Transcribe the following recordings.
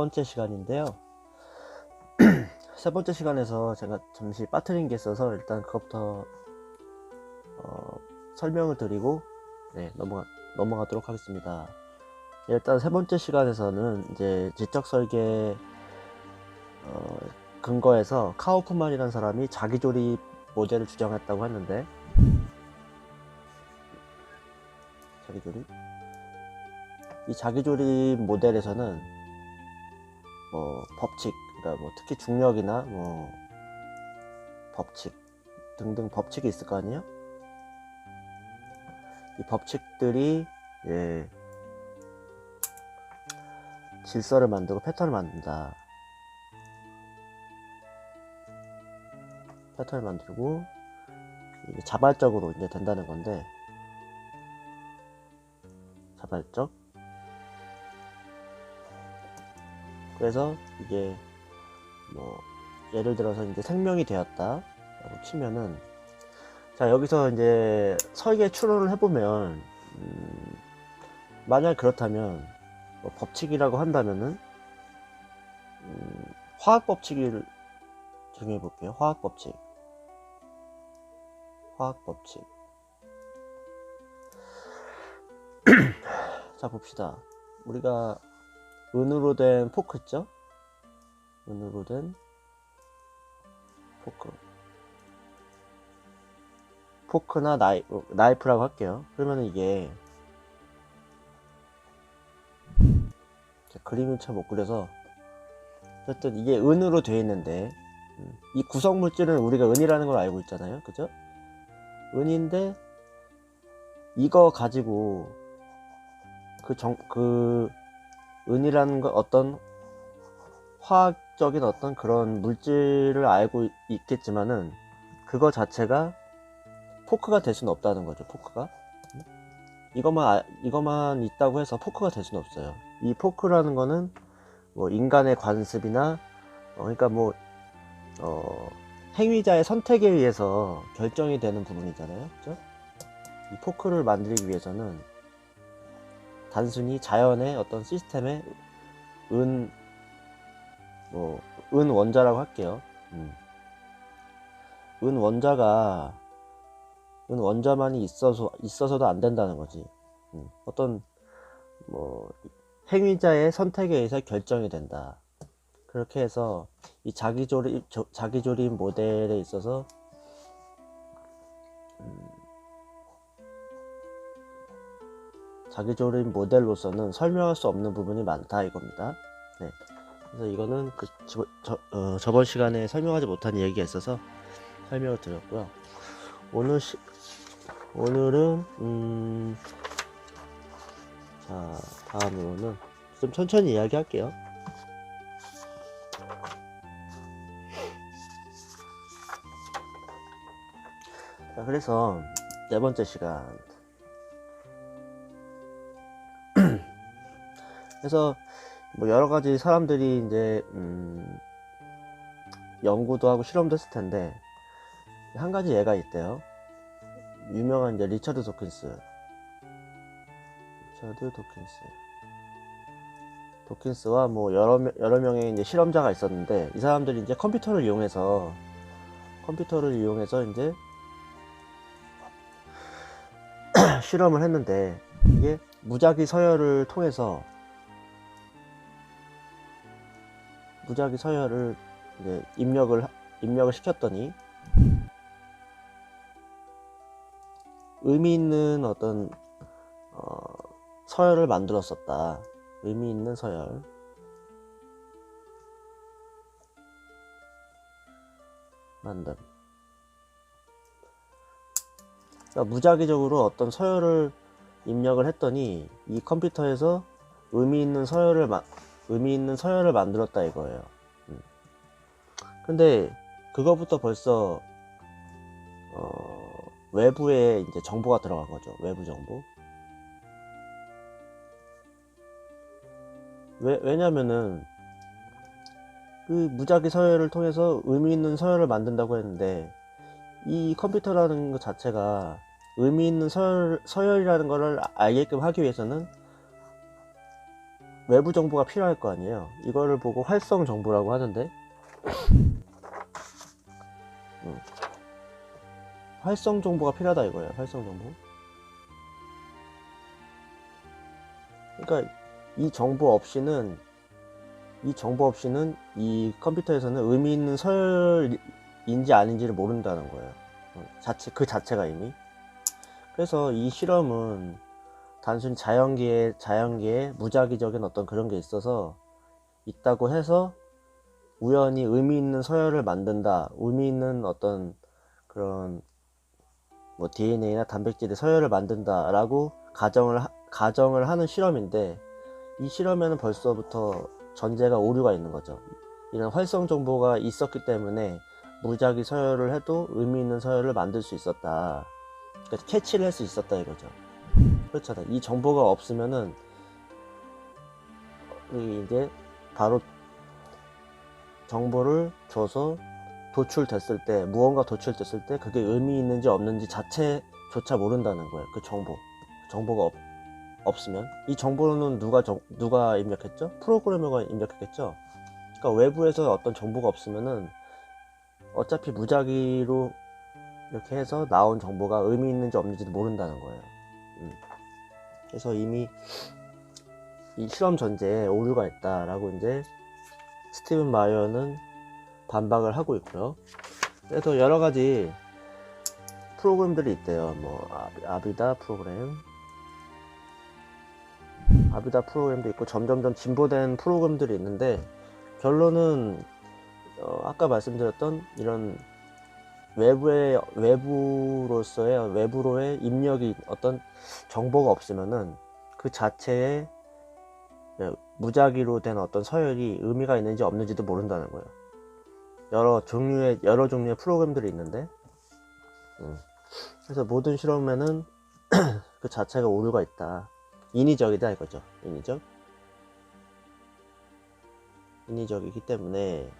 번째 시간인데요. 세 번째 시간에서 제가 잠시 빠뜨린 게 있어서 일단 그것부터 어, 설명을 드리고 네, 넘어가, 넘어가도록 하겠습니다. 일단 세 번째 시간에서는 이제 지적 설계 어, 근거에서 카우프만이라는 사람이 자기조립 모델을 주장했다고 했는데 자기조립 이 자기조립 모델에서는 뭐 법칙, 그러니까 뭐 특히 중력이나 뭐 법칙 등등 법칙이 있을 거 아니에요? 이 법칙들이 예 질서를 만들고 패턴을 만든다. 패턴을 만들고 자발적으로 이제 된다는 건데 자발적 그래서 이게 뭐 예를 들어서 이제 생명이 되었다 라고 치면은 자 여기서 이제 설계 추론을 해보면 음, 만약 그렇다면 뭐 법칙이라고 한다면은 음, 화학 법칙을 정해 볼게요. 화학 법칙. 화학 법칙. 자 봅시다. 우리가 은으로 된 포크 있죠? 은으로 된 포크. 포크나 나이, 어, 나이프라고 할게요. 그러면 이게 자, 그림을 잘못 그려서 어쨌든 이게 은으로 되어 있는데 음, 이 구성 물질은 우리가 은이라는 걸 알고 있잖아요. 그죠? 은인데 이거 가지고 그 정, 그 은이라는 건 어떤 화학적인 어떤 그런 물질을 알고 있- 있겠지만은 그거 자체가 포크가 될 수는 없다는 거죠 포크가 음? 이것만 아- 이것만 있다고 해서 포크가 될 수는 없어요 이 포크라는 거는 뭐 인간의 관습이나 어, 그러니까 뭐 어, 행위자의 선택에 의해서 결정이 되는 부분이잖아요 그죠? 이 포크를 만들기 위해서는 단순히 자연의 어떤 시스템의 은, 뭐, 은 원자라고 할게요. 음. 은 원자가, 은 원자만이 있어서, 있어서도 안 된다는 거지. 음. 어떤, 뭐, 행위자의 선택에 의해서 결정이 된다. 그렇게 해서, 이 자기조립, 조- 자기조립 모델에 있어서, 자기조립 모델로서는 설명할 수 없는 부분이 많다 이겁니다. 네. 그래서 이거는 그 저, 저, 어, 저번 시간에 설명하지 못한 얘기가 있어서 설명을 드렸고요. 오늘 시, 오늘은 음, 자 다음으로는 좀 천천히 이야기할게요. 자 그래서 네 번째 시간 그래서 뭐 여러 가지 사람들이 이제 음, 연구도 하고 실험도 했을 텐데 한 가지 예가 있대요. 유명한 이제 리처드 도킨스. 리처드 도킨스. 도킨스와 뭐 여러 명- 여러 명의 이제 실험자가 있었는데 이 사람들이 이제 컴퓨터를 이용해서 컴퓨터를 이용해서 이제 실험을 했는데 이게 무작위 서열을 통해서 무작위 서열을 이제 입력을 하- 입력을 시켰더니 의미 있는 어떤 어, 서열을 만들었었다. 의미 있는 서열. 만듦. 그러니까 무작위적으로 어떤 서열을 입력을 했더니 이 컴퓨터에서 의미 있는 서열을 마, 의미 있는 서열을 만들었다 이거예요. 음. 근데 그거부터 벌써 어, 외부에 이제 정보가 들어간 거죠. 외부 정보. 왜, 왜냐면은 그 무작위 서열을 통해서 의미 있는 서열을 만든다고 했는데 이 컴퓨터라는 것 자체가 의미 있는 서열, 서열이라는 것을 알게끔 하기 위해서는 외부 정보가 필요할 거 아니에요. 이거를 보고 활성 정보라고 하는데, 음. 활성 정보가 필요하다 이거예요. 활성 정보. 그러니까 이 정보 없이는 이 정보 없이는 이 컴퓨터에서는 의미 있는 서열인지 아닌지를 모른다는 거예요. 어, 자체 그 자체가 이미. 그래서 이 실험은 단순히 자연계에 자연계에 무작위적인 어떤 그런 게 있어서 있다고 해서 우연히 의미 있는 서열을 만든다. 의미 있는 어떤 그런 뭐 DNA나 단백질의 서열을 만든다라고 가정을 하, 가정을 하는 실험인데 이 실험에는 벌써부터 전제가 오류가 있는 거죠. 이런 활성 정보가 있었기 때문에 무작위 서열을 해도 의미 있는 서열을 만들 수 있었다. 그러니까 캐치를 할 수 있었다 이거죠. 그렇잖아요. 이 정보가 없으면은 이 이제 바로 정보를 줘서 도출됐을 때 무언가 도출됐을 때 그게 의미 있는지 없는지 자체조차 모른다는 거예요. 그 정보 정보가 없, 없으면 이 정보는 누가 정- 누가 입력했죠? 프로그래머가 입력했겠죠. 그러니까 외부에서 어떤 정보가 없으면은 어차피 무작위로 이렇게 해서 나온 정보가 의미 있는지 없는지도 모른다는 거예요. 음. 그래서 이미 이 실험 전제에 오류가 있다라고 이제 스티븐 마이어는 반박을 하고 있고요. 그래서 여러 가지 프로그램들이 있대요. 뭐 아비- 아비다 프로그램, 아비다 프로그램도 있고 점점점 진보된 프로그램들이 있는데 결론은 어, 아까 말씀드렸던 이런 외부의 외부로서의 외부로의 입력이 어떤 정보가 없으면은 그 자체에 예, 무작위로 된 어떤 서열이 의미가 있는지 없는지도 모른다는 거예요. 여러 종류의 여러 종류의 프로그램들이 있는데, 음. 그래서 모든 실험에는 그 자체가 오류가 있다. 인위적이다 이거죠. 인위적. 인위적이기 때문에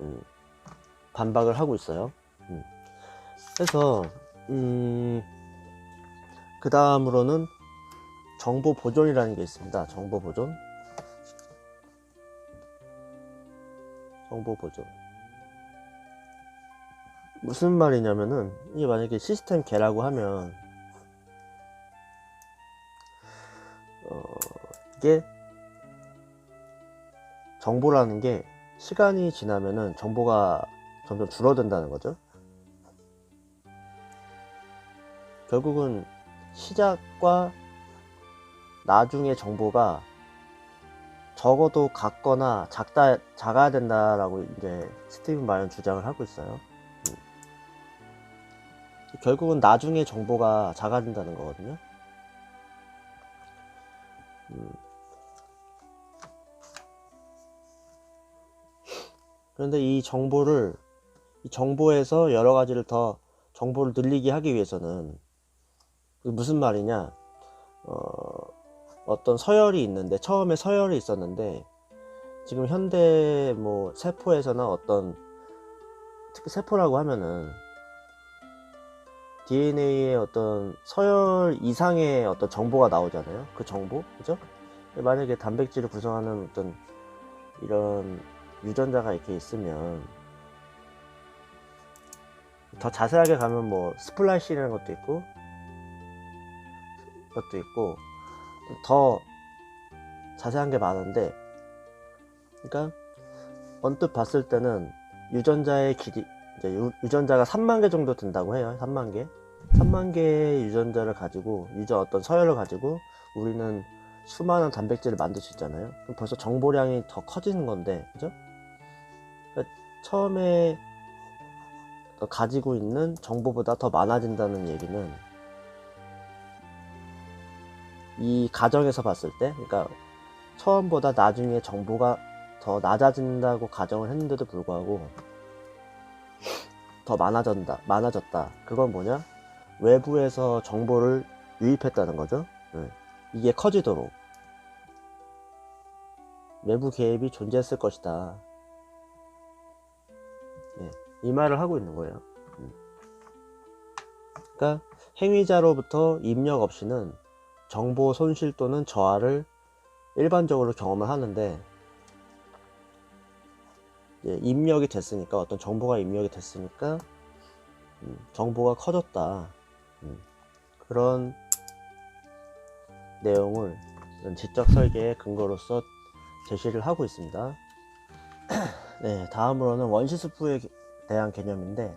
음, 반박을 하고 있어요. 음. 그래서 음, 그 다음으로는 정보 보존이라는 게 있습니다. 정보 보존. 정보 보존. 무슨 말이냐면은 이게 만약에 시스템 개라고 하면 어, 이게 정보라는 게 시간이 지나면은 정보가 점점 줄어든다는 거죠. 결국은 시작과 나중의 정보가 적어도 같거나 작다 작아야 된다라고 이제 스티븐 마이언 주장을 하고 있어요. 음. 결국은 나중의 정보가 작아진다는 거거든요. 음. 그런데 이 정보를 이 정보에서 여러 가지를 더 정보를 늘리게 하기 위해서는 무슨 말이냐? 어, 어떤 서열이 있는데 처음에 서열이 있었는데 지금 현대 뭐 세포에서나 어떤 특히 세포라고 하면은 DNA의 어떤 서열 이상의 어떤 정보가 나오잖아요. 그 정보, 그죠? 만약에 단백질을 구성하는 어떤 이런 유전자가 이렇게 있으면 더 자세하게 가면 뭐 스플라이싱이라는 것도 있고 것도 있고 더 자세한 게 많은데 그러니까 언뜻 봤을 때는 유전자의 길이 이제 유, 유전자가 3만 개 정도 된다고 해요 3만 개 3만 개의 유전자를 가지고 유전 어떤 서열을 가지고 우리는 수많은 단백질을 만들 수 있잖아요 벌써 정보량이 더 커지는 건데 그죠? 그러니까 처음에 가지고 있는 정보보다 더 많아진다는 얘기는 이 가정에서 봤을 때, 그러니까 처음보다 나중에 정보가 더 낮아진다고 가정을 했는데도 불구하고 더 많아졌다, 많아졌다. 그건 뭐냐? 외부에서 정보를 유입했다는 거죠. 네. 이게 커지도록 외부 개입이 존재했을 것이다. 네. 이 말을 하고 있는 거예요. 음. 그러니까 행위자로부터 입력 없이는 정보 손실 또는 저하를 일반적으로 경험을 하는데 입력이 됐으니까 어떤 정보가 입력이 됐으니까 음, 정보가 커졌다 음, 그런 내용을 지적 설계의 근거로서 제시를 하고 있습니다. 네, 다음으로는 원시스프에 대한 개념인데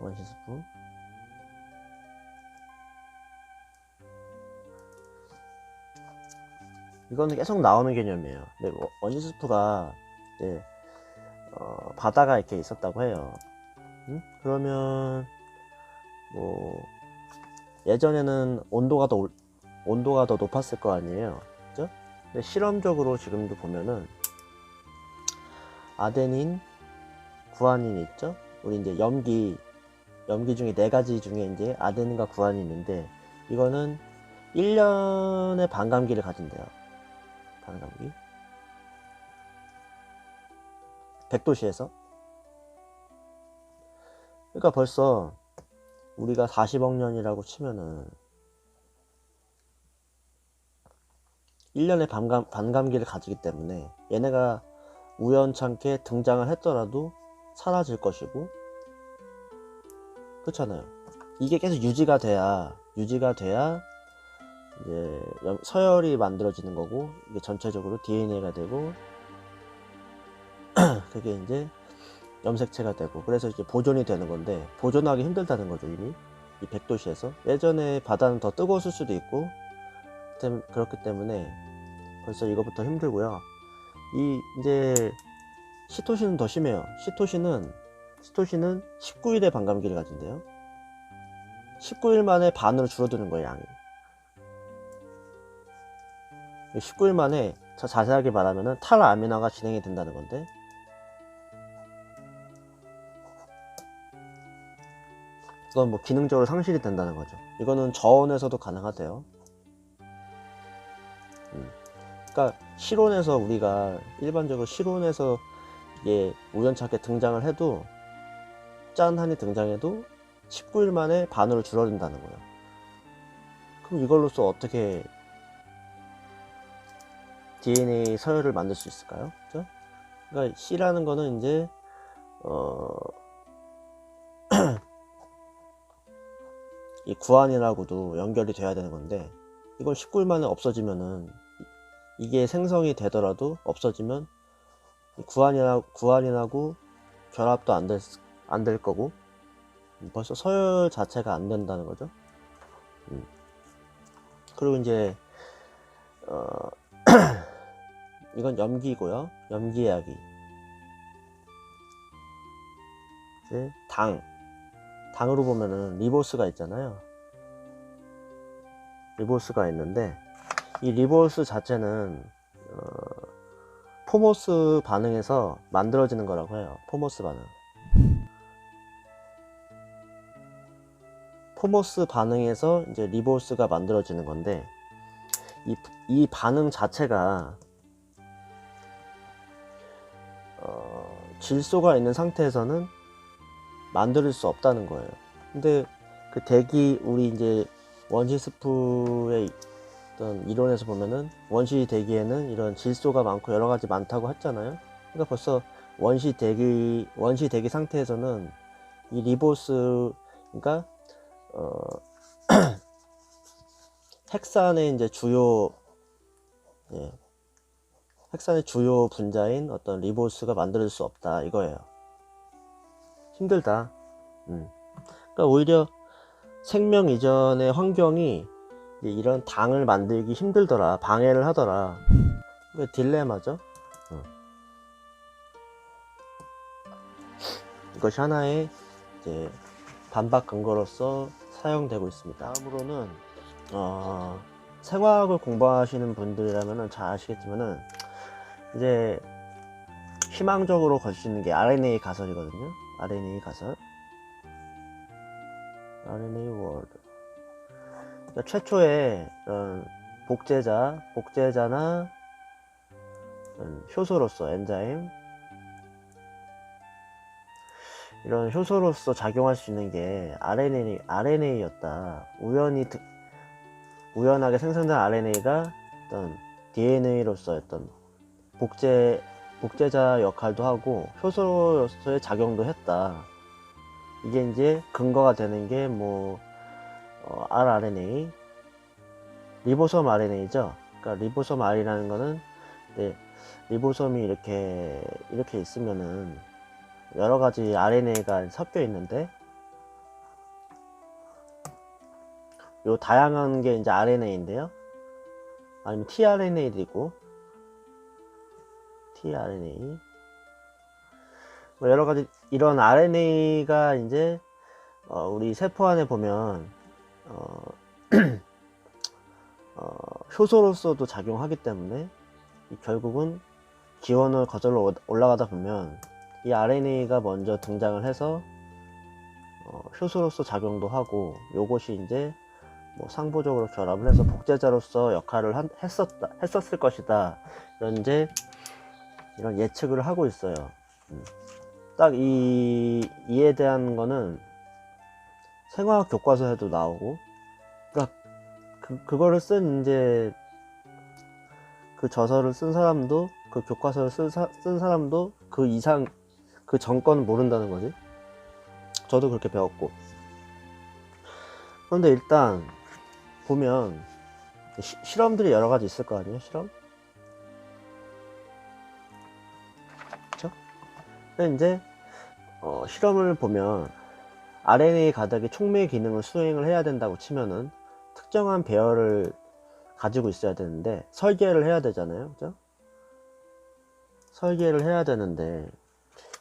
원시 스프 이거는 계속 나오는 개념이에요. 네, 워- 원시 스프가 이제 어, 바다가 이렇게 있었다고 해요. 음? 그러면 뭐 예전에는 온도가 더 올- 온도가 더 높았을 거 아니에요. 그죠? 근데 실험적으로 지금도 보면은 아데닌, 구아닌 있죠? 우리 이제 염기 염기 중에 네 가지 중에 이제 아데닌과 구아닌이 있는데 이거는 1년의 반감기를 가진대요. 반감기. 100도씨에서. 그러니까 벌써 우리가 40억 년이라고 치면은 1년의 반감, 반감기를 가지기 때문에 얘네가 우연찮게 등장을 했더라도 사라질 것이고. 그렇잖아요. 이게 계속 유지가 돼야 유지가 돼야 이제 염- 서열이 만들어지는 거고 이게 전체적으로 DNA가 되고 그게 이제 염색체가 되고 그래서 이제 보존이 되는 건데 보존하기 힘들다는 거죠 이미. 이 100도씨에서. 예전에 바다는 더 뜨거웠을 수도 있고 그렇기 때문에 벌써 이거부터 힘들고요. 이 이제 시토시는 더 심해요 시토시는 시토시는 19일의 반감기를 가진대요 19일 만에 반으로 줄어드는 거예요 양이 19일 만에 더 자세하게 말하면은 탈아미나가 진행이 된다는 건데 이건 뭐 기능적으로 상실이 된다는 거죠. 이거는 저온에서도 가능하대요. 음. 그러니까 실온에서 우리가 일반적으로 실온에서 이게 우연찮게 등장을 해도 짠한이 등장해도 19일 만에 반으로 줄어든다는 거예요. 그럼 이걸로써 어떻게 DNA 서열을 만들 수 있을까요? 그죠? 그러니까 C라는 거는 이제 어, 이 구안이라고도 연결이 돼야 되는 건데 이걸 19일 만에 없어지면은 이- 이게 생성이 되더라도 없어지면 이 구안이라 구안이라고 결합도 안 될 안 될 거고 벌써 서열 자체가 안 된다는 거죠. 음. 그리고 이제 어 이건 염기고요. 염기 이야기. 이제 당. 당으로 보면은 리보스가 있잖아요. 리보스가 있는데 이 리보스 자체는 어, 포모스 반응에서 만들어지는 거라고 해요. 포모스 반응. 포모스 반응에서 이제 리보스가 만들어지는 건데 이, 이 반응 자체가 어, 질소가 있는 상태에서는 만들 수 없다는 거예요. 근데 그 대기 우리 이제 원시 스프의 어떤 이론에서 보면은 원시 대기에는 이런 질소가 많고 여러 가지 많다고 했잖아요. 그러니까 벌써 원시 대기 원시 대기 상태에서는 이 리보스 그러니까 어 핵산의 이제 주요 예, 핵산의 주요 분자인 어떤 리보스가 만들 수 없다 이거예요. 힘들다. 음. 그러니까 오히려 생명 이전의 환경이 이런 당을 만들기 힘들더라, 방해를 하더라. 그 딜레마죠. 어. 이것이 하나의 이제 반박 근거로서 사용되고 있습니다. 다음으로는 어, 생화학을 공부하시는 분들이라면 잘 아시겠지만은 이제 희망적으로 걸 수 있는 게 RNA 가설이거든요. RNA 가설. RNA 월드. 그러니까 최초의 이런 복제자, 복제자나 효소로서 엔자임 이런 효소로서 작용할 수 있는 게 RNA, RNA였다. 우연히 드- 우연하게 생성된 RNA가 어떤 DNA로서 어떤 복제 복제자 역할도 하고 효소로서의 작용도 했다. 이게 이제 근거가 되는 게 뭐 rRNA, 리보솜 RNA죠. 그러니까 리보솜 R이라는 거는 네, 리보솜이 이렇게 이렇게 있으면은 여러 가지 RNA가 섞여 있는데 요 다양한 게 이제 RNA인데요. 아니면 tRNA도 있고 tRNA 뭐 여러 가지 이런 RNA가 이제 어, 우리 세포 안에 보면 어, 어, 효소로서도 작용하기 때문에 이 결국은 기원을 거슬러 올라가다 보면 이 RNA가 먼저 등장을 해서 어, 효소로서 작용도 하고 요것이 이제 뭐 상부적으로 결합을 해서 복제자로서 역할을 한- 했었다 했었을 것이다 이런 이제 이런 예측을 하고 있어요. 음. 딱이 이에 대한 거는 생화학 교과서에도 나오고, 그러니까 그 그거를 쓴 이제 그 저서를 쓴 사람도 그 교과서를 쓴, 사, 쓴 사람도 그 이상 그 정권은 모른다는 거지. 저도 그렇게 배웠고. 그런데 일단 보면 시- 실험들이 여러 가지 있을 거 아니에요? 실험? 그쵸? 근데 이제 어, 실험을 보면 RNA 가닥이 촉매 기능을 수행을 해야 된다고 치면은 특정한 배열을 가지고 있어야 되는데 설계를 해야 되잖아요. 그죠? 설계를 해야 되는데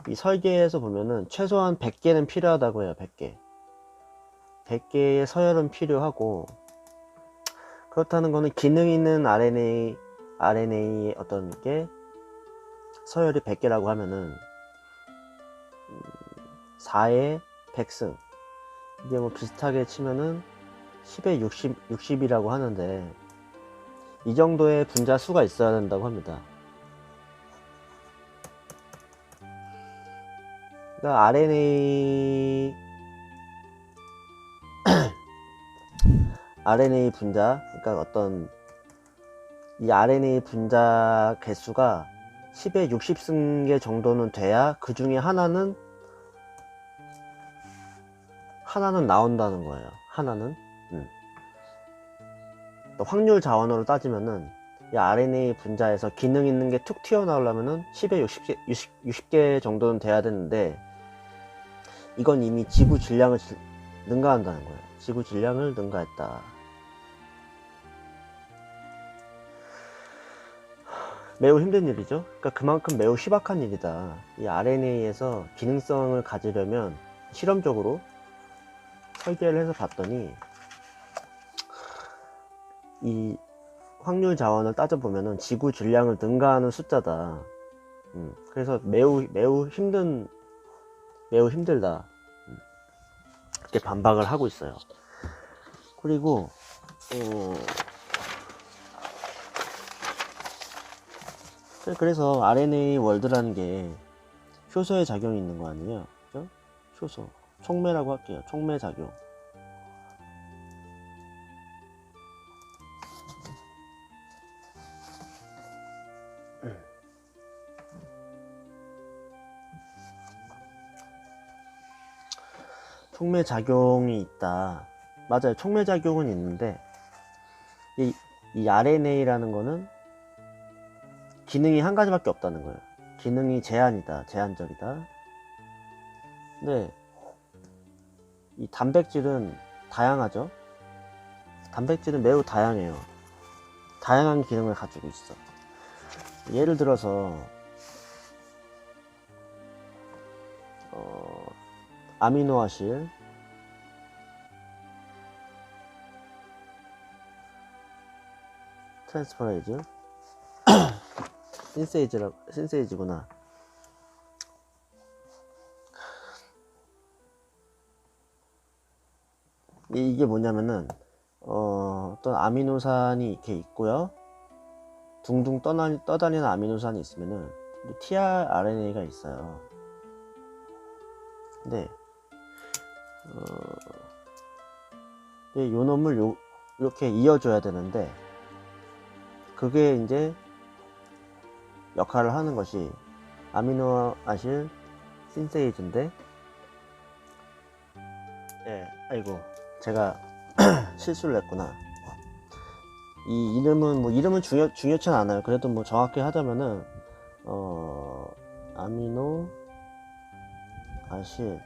이 설계에서 보면은 최소한 100개는 필요하다고 해요. 100개. 100개의 서열은 필요하고 그렇다는 거는 기능 있는 RNA RNA 어떤 게 서열이 100개라고 하면은 4에 100승 이게 뭐 비슷하게 치면은 10에 60, 60이라고 하는데 이 정도의 분자 수가 있어야 된다고 합니다. 그러니까 RNA RNA 분자 그러니까 어떤 이 RNA 분자 개수가 10에 60승계 정도는 돼야 그 중에 하나는 하나는 나온다는 거예요. 하나는. 음. 또 확률 자원으로 따지면은 이 RNA 분자에서 기능 있는 게 툭 튀어나오려면은 10에 60개, 60, 60개 정도는 돼야 되는데 이건 이미 지구 질량을 질- 능가한다는 거예요. 지구 질량을 능가했다. 매우 힘든 일이죠. 그러니까 그만큼 매우 희박한 일이다. 이 RNA에서 기능성을 가지려면 실험적으로 설계를 해서 봤더니 이 확률 자원을 따져보면은 지구 질량을 능가하는 숫자다. 음, 그래서 매우 매우 힘든 매우 힘들다. 음, 이렇게 반박을 하고 있어요. 그리고 어, 그래서 RNA 월드라는 게 효소의 작용이 있는 거 아니에요? 그죠? 효소. 촉매라고 할게요. 촉매 작용. 촉매 작용이 있다. 맞아요. 촉매 작용은 있는데 이, 이 RNA라는 거는 기능이 한 가지밖에 없다는 거예요. 기능이 제한이다. 제한적이다. 근데 이 단백질은 다양하죠. 단백질은 매우 다양해요. 다양한 기능을 가지고 있어. 예를 들어서 어, 아미노아실 트랜스퍼레이즈 신세이즈라 신세이즈구나. 이- 이게 뭐냐면은 어, 어떤 아미노산이 이렇게 있고요. 둥둥 떠나, 떠다니는 아미노산이 있으면은 tRNA가 있어요. 근데 어, 요 놈을 요, 이렇게 이어줘야 되는데 그게 이제 역할을 하는 것이 아미노아실 신세이즈인데 예 아이고 제가 실수를 했구나. 이 이름은 뭐 이름은 중요 중요치 는 않아요. 그래도 뭐 정확히 하자면은 어 아미노 아실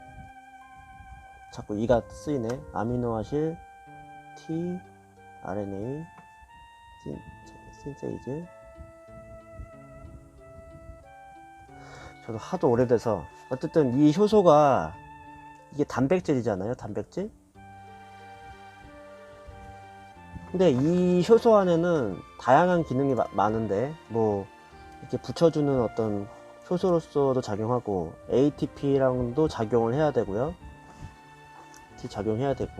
자꾸 이가 쓰이네. 아미노 아실 T RNA 신, 신세이즈 저도 하도 오래돼서. 어쨌든 이 효소가 이게 단백질이잖아요 단백질 근데 이 효소 안에는 다양한 기능이 마- 많은데 뭐 이렇게 붙여주는 어떤 효소로서도 작용하고 ATP랑도 작용을 해야 되고요 T 작용해야 되고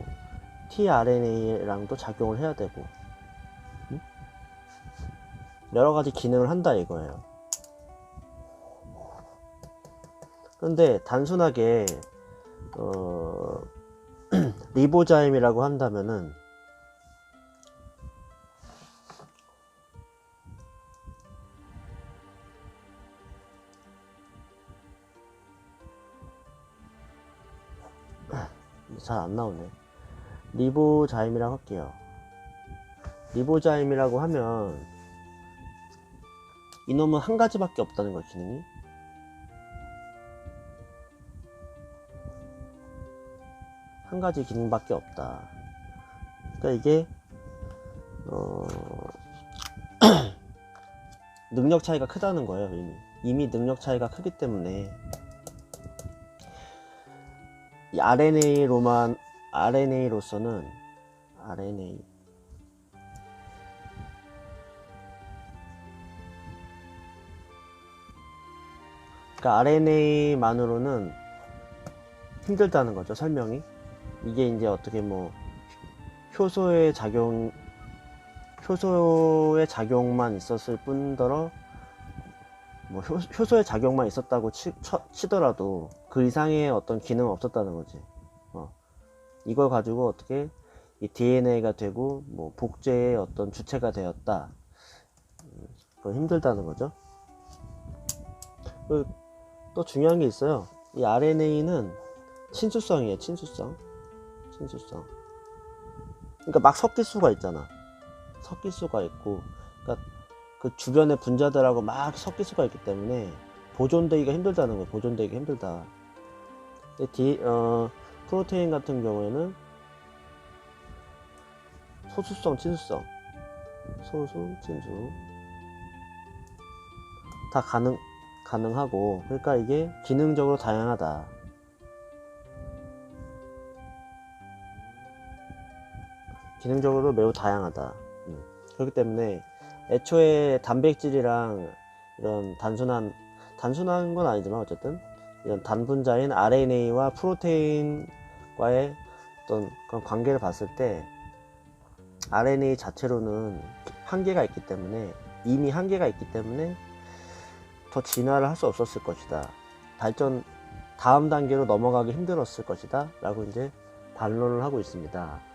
tRNA랑도 작용을 해야 되고 음? 여러 가지 기능을 한다 이거예요. 그런데 단순하게 어, 리보자임이라고 한다면은 잘 안 나오네. 리보자임이라고 할게요. 리보자임이라고 하면 이놈은 한 가지밖에 없다는 거 기능이. 한 가지 기능밖에 없다. 그러니까 이게 어 능력 차이가 크다는 거예요 이미 이미 능력 차이가 크기 때문에 이 RNA로만 RNA로서는 RNA 그러니까 RNA만으로는 힘들다는 거죠 설명이. 이게 이제 어떻게 뭐 효소의 작용 효소의 작용만 있었을 뿐더러 뭐 효, 효소의 작용만 있었다고 치, 더라도 그 이상의 어떤 기능은 없었다는 거지. 어. 이걸 가지고 어떻게 이 DNA가 되고 뭐 복제의 어떤 주체가 되었다. 음, 그건 힘들다는 거죠. 그리고 또 중요한 게 있어요. 이 RNA는 친수성이에요. 친수성. 친수성. 그러니까 막 섞일 수가 있잖아. 섞일 수가 있고, 그러니까 그 주변의 분자들하고 막 섞일 수가 있기 때문에 보존되기가 힘들다는 거예요. 보존되기가 힘들다. 디, 어, 프로테인 같은 경우에는 소수성, 친수성, 소수, 친수 다 가능 가능하고, 그러니까 이게 기능적으로 다양하다. 기능적으로 매우 다양하다. 음. 그렇기 때문에 애초에 단백질이랑 이런 단순한 단순한 건 아니지만 어쨌든 이런 단분자인 RNA와 프로테인과의 어떤 그런 관계를 봤을 때 RNA 자체로는 한계가 있기 때문에 이미 한계가 있기 때문에 더 진화를 할 수 없었을 것이다. 발전 다음 단계로 넘어가기 힘들었을 것이다. 라고 이제 반론을 하고 있습니다.